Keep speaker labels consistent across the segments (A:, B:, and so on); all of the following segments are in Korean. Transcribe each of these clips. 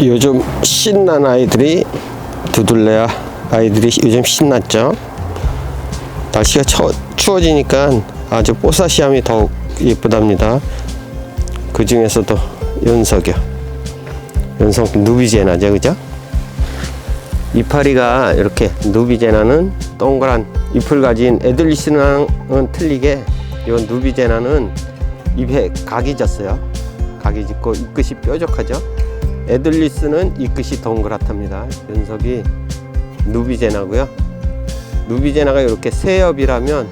A: 요즘 신난 아이들이 두들레야 아이들이 요즘 신났죠. 날씨가 처, 추워지니까 아주 뽀사시함이 더욱 예쁘답니다. 그 중에서도 연석이요. 연석 누비제나죠, 그죠? 이파리가 이렇게 누비제나는 동그란 잎을 가진 에들리스랑은 틀리게 이 누비제나는 잎에 각이 졌어요. 각이 짙고 잎끝이 뾰족하죠. 에들리스는 잎끝이 동그랗답니다. 연석이 누비제나고요. 누비제나가 이렇게 세엽이라면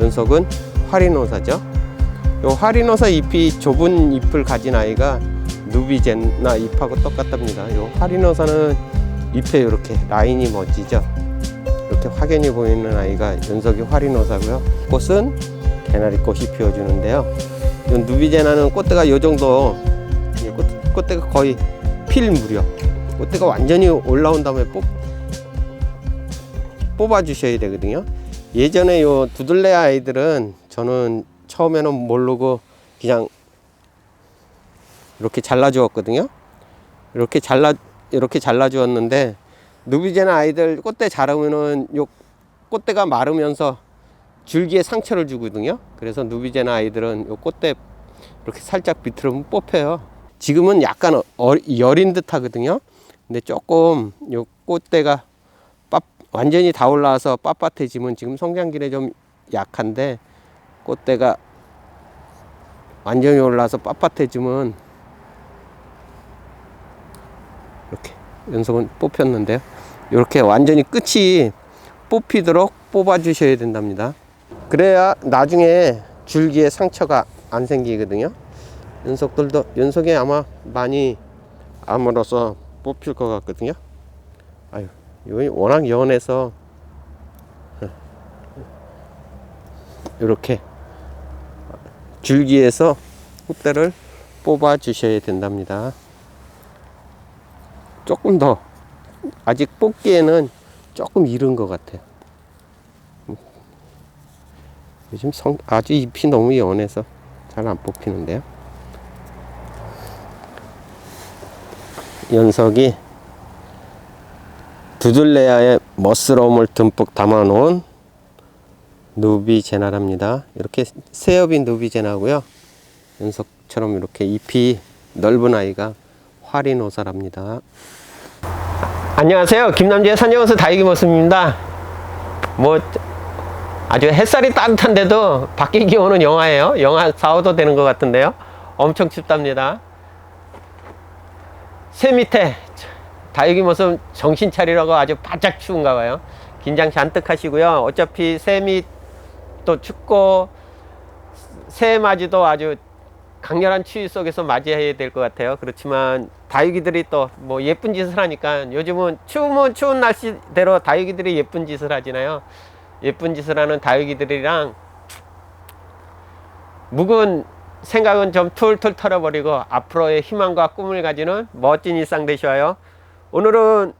A: 연석은 화리노사죠. 요 화리노사 잎이 좁은 잎을 가진 아이가 누비제나 잎하고 똑같답니다. 요 화리노사는 잎에 이렇게 라인이 멋지죠. 이렇게 확연히 보이는 아이가 연석이 화리노사고요. 꽃은 개나리꽃이 피어주는데요. 이 누비제나는 꽃대가 요 정도 꽃대가 거의 필 무렵 꽃대가 완전히 올라온 다음에 뽑 뽑아 주셔야 되거든요. 예전에 요 두들레 아이들은 저는 처음에는 모르고 그냥 이렇게 잘라 주었거든요. 이렇게 잘라 이렇게 잘라 주었는데 누비제나 아이들 꽃대 자르면은 요 꽃대가 마르면서 줄기에 상처를 주거든요. 그래서 누비제나 아이들은 요 꽃대 이렇게 살짝 비틀으면 뽑혀요. 지금은 약간 어, 여린 듯 하거든요. 근데 조금 요 꽃대가 빳, 완전히 다 올라와서 빳빳해지면 지금 성장기에 좀 약한데 꽃대가 완전히 올라와서 빳빳해지면 이렇게 연속은 뽑혔는데요. 이렇게 완전히 끝이 뽑히도록 뽑아 주셔야 된답니다. 그래야 나중에 줄기에 상처가 안 생기거든요. 연속들도 연속에 아마 많이 암으로써 뽑힐 것 같거든요. 아유, 여기 워낙 연해서 이렇게 줄기에서 흙대를 뽑아 주셔야 된답니다. 조금 더 아직 뽑기에는 조금 이른 것 같아요. 요즘 성, 아주 잎이 너무 연해서 잘 안 뽑히는데요. 연석이 두들레아의 멋스러움을 듬뿍 담아놓은 누비제나랍니다. 이렇게 새엽인 누비제나고요. 연석처럼 이렇게 잎이 넓은 아이가 화리노사랍니다. 안녕하세요. 김남주의 산정원수 다육이 모습입니다. 뭐 아주 햇살이 따뜻한데도 밖에 기온은 영하예요. 영하 4, 5도 되는 것 같은데요. 엄청 춥답니다. 새 밑에 다육이 모습 정신 차리라고 아주 바짝 추운가 봐요. 긴장 잔뜩 하시고요. 어차피 새밑도 춥고 새 맞이도 아주 강렬한 추위 속에서 맞이해야 될 것 같아요. 그렇지만 다육이들이 또 뭐 예쁜 짓을 하니까 요즘은 추우면 추운 날씨대로 다육이들이 예쁜 짓을 하잖아요. 예쁜 짓을 하는 다육이들이랑 묵은 생각은 좀 툴툴 털어버리고 앞으로의 희망과 꿈을 가지는 멋진 일상 되셔요. 오늘은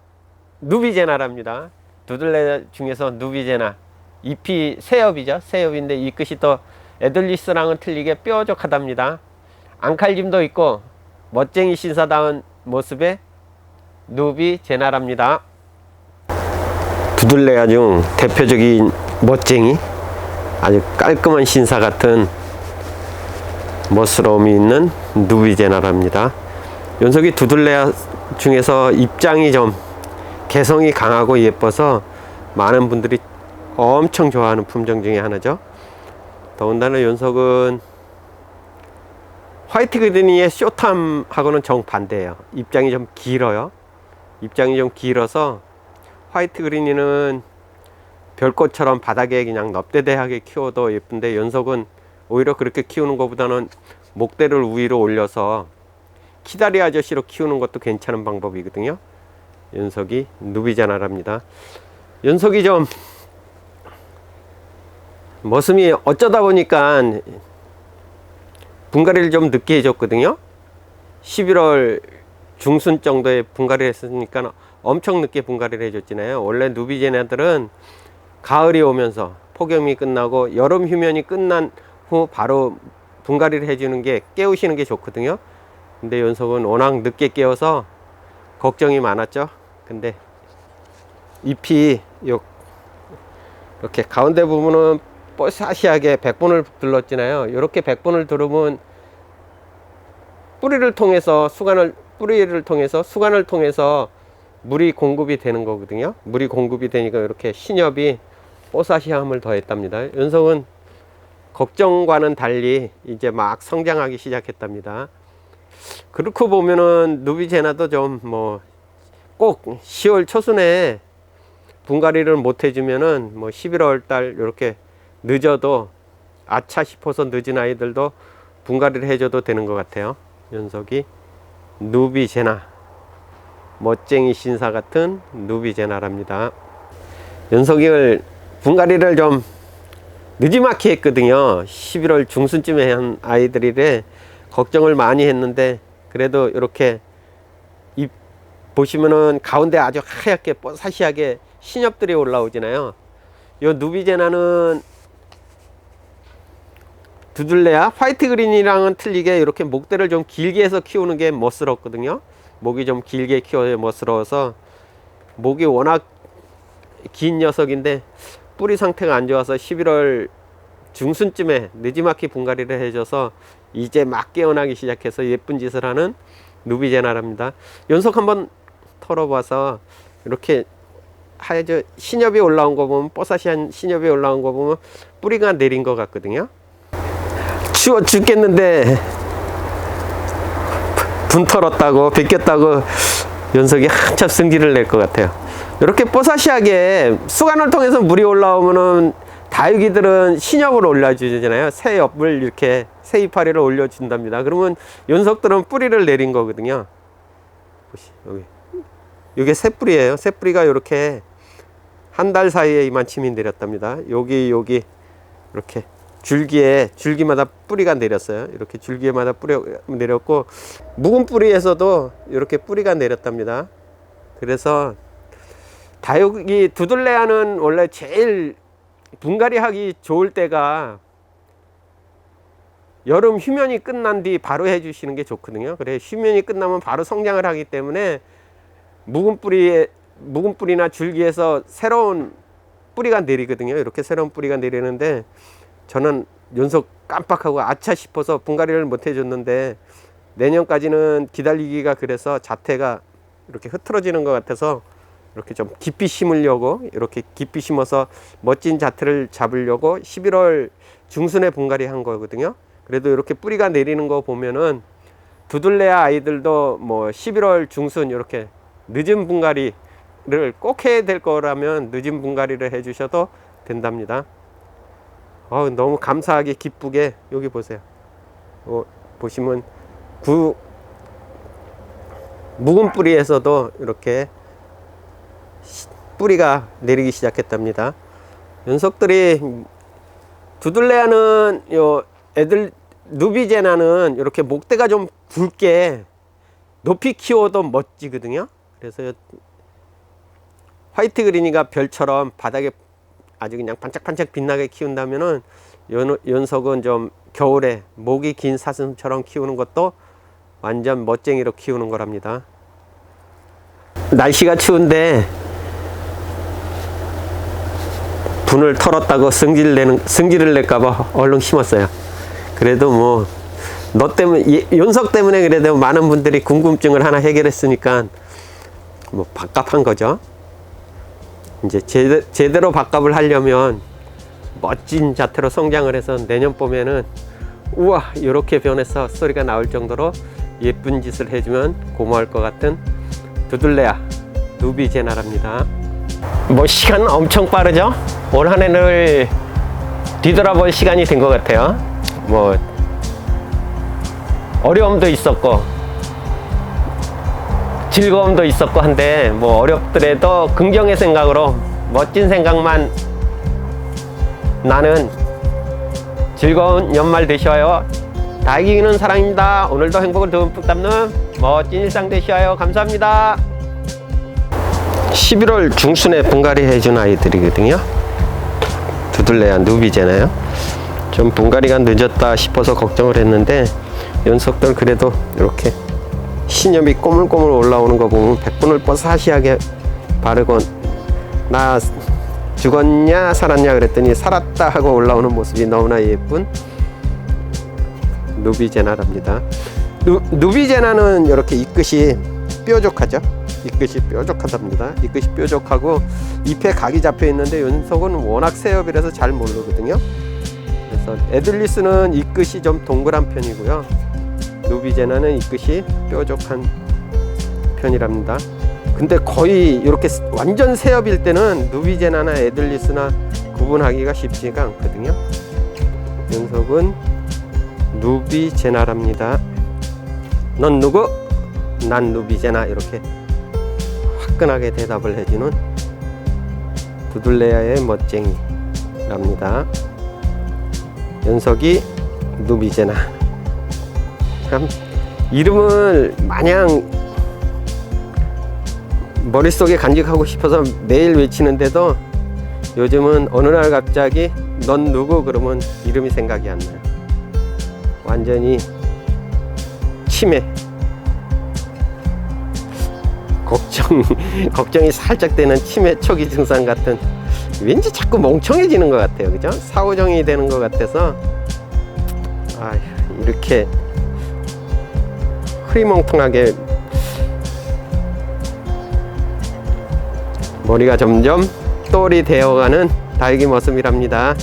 A: 누비제나랍니다. 두들레 중에서 누비제나 잎이 새엽이죠. 새엽인데 이 끝이 또 에들리스랑은 틀리게 뾰족하답니다. 앙칼짐도 있고 멋쟁이 신사다운 모습의 누비제나랍니다. 두들레아 중 대표적인 멋쟁이 아주 깔끔한 신사 같은 멋스러움이 있는 누비제나랍니다. 연속이 두들레아 중에서 입장이 좀 개성이 강하고 예뻐서 많은 분들이 엄청 좋아하는 품종 중에 하나죠. 더군다나 연속은 화이트 그린이의 쇼탐하고는 정반대예요. 입장이 좀 길어요. 입장이 좀 길어서 화이트 그린이는 별꽃처럼 바닥에 그냥 넙대대하게 키워도 예쁜데 연속은 오히려 그렇게 키우는 것보다는 목대를 위로 올려서 키다리 아저씨로 키우는 것도 괜찮은 방법이거든요. 연석이 누비자나랍니다. 연석이 좀 머슴이 어쩌다 보니까 분갈이를 좀 늦게 해줬거든요. 11월 중순 정도에 분갈이를 했으니까 엄청 늦게 분갈이를 해줬잖아요. 원래 누비제나들은 가을이 오면서 폭염이 끝나고 여름 휴면이 끝난 후 바로 분갈이를 해주는 게 깨우시는 게 좋거든요. 근데 연속은 워낙 늦게 깨어서 걱정이 많았죠. 근데 잎이 요 이렇게 가운데 부분은 뽀샤시하게 100번을 들렀잖아요. 이렇게 100번을 들으면 뿌리를 통해서 수관을 뿌리를 통해서 수관을 통해서 물이 공급이 되는 거거든요. 물이 공급이 되니까 이렇게 신엽이 뽀사시함을 더했답니다. 연석은 걱정과는 달리 이제 막 성장하기 시작했답니다. 그렇고 보면은 누비제나도 좀 뭐 꼭 10월 초순에 분갈이를 못 해주면은 뭐 11월 달 이렇게 늦어도 아차 싶어서 늦은 아이들도 분갈이를 해줘도 되는 것 같아요. 연석이 누비제나 멋쟁이 신사 같은 누비제나랍니다. 연석이를 분갈이를 좀 늦지막히 했거든요. 11월 중순쯤에 한 아이들이래 걱정을 많이 했는데 그래도 이렇게 잎 보시면은 가운데 아주 하얗게 뽀사시하게 신엽들이 올라오잖아요. 요 누비제나는 두들레야 화이트 그린이랑은 틀리게 이렇게 목대를 좀 길게 해서 키우는 게 멋스럽거든요. 목이 좀 길게 키워야 멋스러워서 목이 워낙 긴 녀석인데 뿌리 상태가 안 좋아서 11월 중순쯤에 늦지막히 분갈이를 해줘서 이제 막 깨어나기 시작해서 예쁜 짓을 하는 누비제나랍니다. 연속 한번 털어봐서 이렇게 하얘져 신엽이 올라온 거 보면 뽀사시한 신엽이 올라온 거 보면 뿌리가 내린 것 같거든요. 추워 죽겠는데 분 털었다고 베꼈다고 연석이 한참 승질을 낼 것 같아요. 이렇게 뽀사시하게 수간을 통해서 물이 올라오면은 다육이들은 신엽을 올려주잖아요. 새 엽을 이렇게 새 이파리를 올려준답니다. 그러면 연석들은 뿌리를 내린 거거든요. 보시 여기 이게 새 뿌리예요. 새 뿌리가 이렇게 한 달 사이에 이만침이 내렸답니다. 여기 여기 이렇게 줄기에 줄기마다 뿌리가 내렸어요. 이렇게 줄기마다 뿌리 내렸고 묵은 뿌리에서도 이렇게 뿌리가 내렸답니다. 그래서 다육이 두들레아는 원래 제일 분갈이 하기 좋을 때가 여름 휴면이 끝난 뒤 바로 해주시는 게 좋거든요. 그래 휴면이 끝나면 바로 성장을 하기 때문에 묵은 뿌리에 묵은 뿌리나 줄기에서 새로운 뿌리가 내리거든요. 이렇게 새로운 뿌리가 내리는데 저는 연속 깜빡하고 아차 싶어서 분갈이를 못 해줬는데 내년까지는 기다리기가 그래서 자태가 이렇게 흐트러지는 것 같아서 이렇게 좀 깊이 심으려고 이렇게 깊이 심어서 멋진 자태를 잡으려고 11월 중순에 분갈이 한 거거든요. 그래도 이렇게 뿌리가 내리는 거 보면은 두들레아 아이들도 뭐 11월 중순 이렇게 늦은 분갈이를 꼭 해야 될 거라면 늦은 분갈이를 해 주셔도 된답니다. 어, 너무 감사하게 기쁘게 여기 보세요. 어, 보시면 구 묵은 뿌리에서도 이렇게 뿌리가 내리기 시작했답니다. 연속들이 두들레아는 요 애들 누비제나는 이렇게 목대가 좀 굵게 높이 키워도 멋지거든요. 그래서 화이트 그린이가 별처럼 바닥에 아주 그냥 반짝반짝 빛나게 키운다면은 연, 연석은 좀 겨울에 목이 긴 사슴처럼 키우는 것도 완전 멋쟁이로 키우는 거랍니다. 날씨가 추운데 분을 털었다고 승질 내는 승질을 낼까봐 얼른 심었어요. 그래도 뭐 너 때문에 연석 때문에 그래도 많은 분들이 궁금증을 하나 해결했으니까 뭐 밥값한 거죠. 이제 제대, 제대로 밥값을 하려면 멋진 자태로 성장을 해서 내년 봄에는 우와 이렇게 변해서 소리가 나올 정도로 예쁜 짓을 해주면 고마울 것 같은 두들레아 누비제나랍니다. 뭐 시간 엄청 빠르죠? 올 한 해를 뒤돌아볼 시간이 된 것 같아요. 뭐 어려움도 있었고 즐거움도 있었고 한데 뭐 어렵더라도 긍정의 생각으로 멋진 생각만 나는 즐거운 연말 되셔요. 다이기는 사랑입니다. 오늘도 행복을 듬뿍 담는 멋진 일상 되셔요. 감사합니다. 11월 중순에 분갈이 해준 아이들이거든요. 두들레야 누비잖아요. 좀 분갈이가 늦었다 싶어서 걱정을 했는데 연속들 그래도 이렇게 신엽이 꼬물꼬물 올라오는 거 보면 백분을 뽀사시하게 바르고 나 죽었냐 살았냐 그랬더니 살았다 하고 올라오는 모습이 너무나 예쁜 누비제나랍니다. 누, 누비제나는 이렇게 잎끝이 뾰족하죠. 잎끝이 뾰족하답니다. 잎끝이 뾰족하고 잎에 각이 잡혀 있는데 연속은 워낙 새엽이라서 잘 모르거든요. 그래서 에들리스는 잎끝이 좀 동그란 편이고요. 누비제나는 잎끝이 뾰족한 편이랍니다. 근데 거의 이렇게 완전 새엽일 때는 누비제나나 에들리스나 구분하기가 쉽지가 않거든요. 연속은 누비제나랍니다. 넌 누구? 난 누비제나 이렇게 화끈하게 대답을 해주는 두들레아의 멋쟁이랍니다. 연석이 누비제나 참 이름을 마냥 머릿속에 간직하고 싶어서 매일 외치는데도 요즘은 어느 날 갑자기 넌 누구 그러면 이름이 생각이 안 나요. 완전히 치매. 걱정, 걱정이 살짝 되는 치매 초기 증상 같은 왠지 자꾸 멍청해지는 것 같아요. 그죠? 사오정이 되는 것 같아서 아 이렇게 흐리멍텅하게 머리가 점점 똘이 되어가는 달기 모습이랍니다.